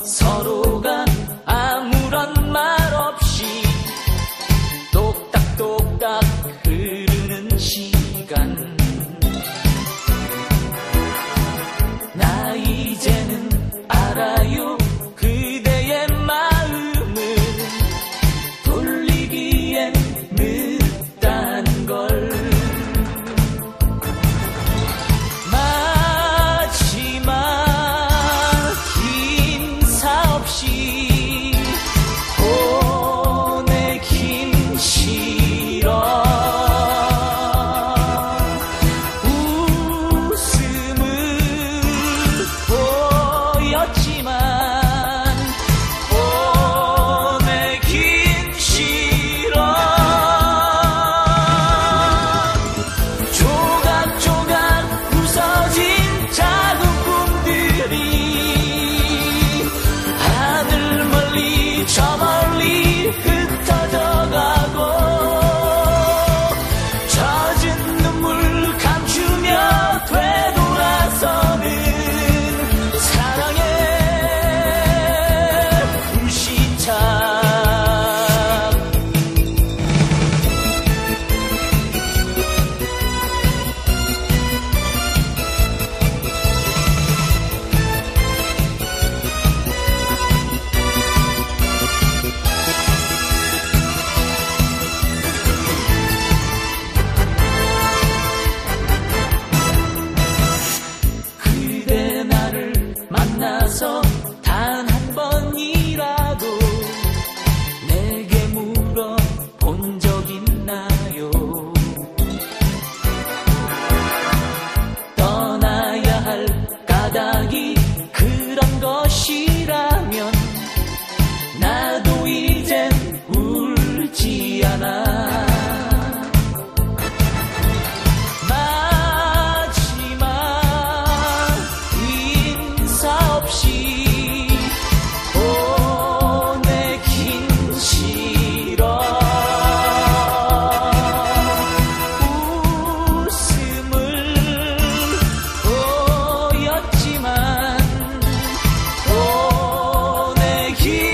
서로가 아무런 말 없이 똑딱똑딱 흐르는 시간. 나 이제 keep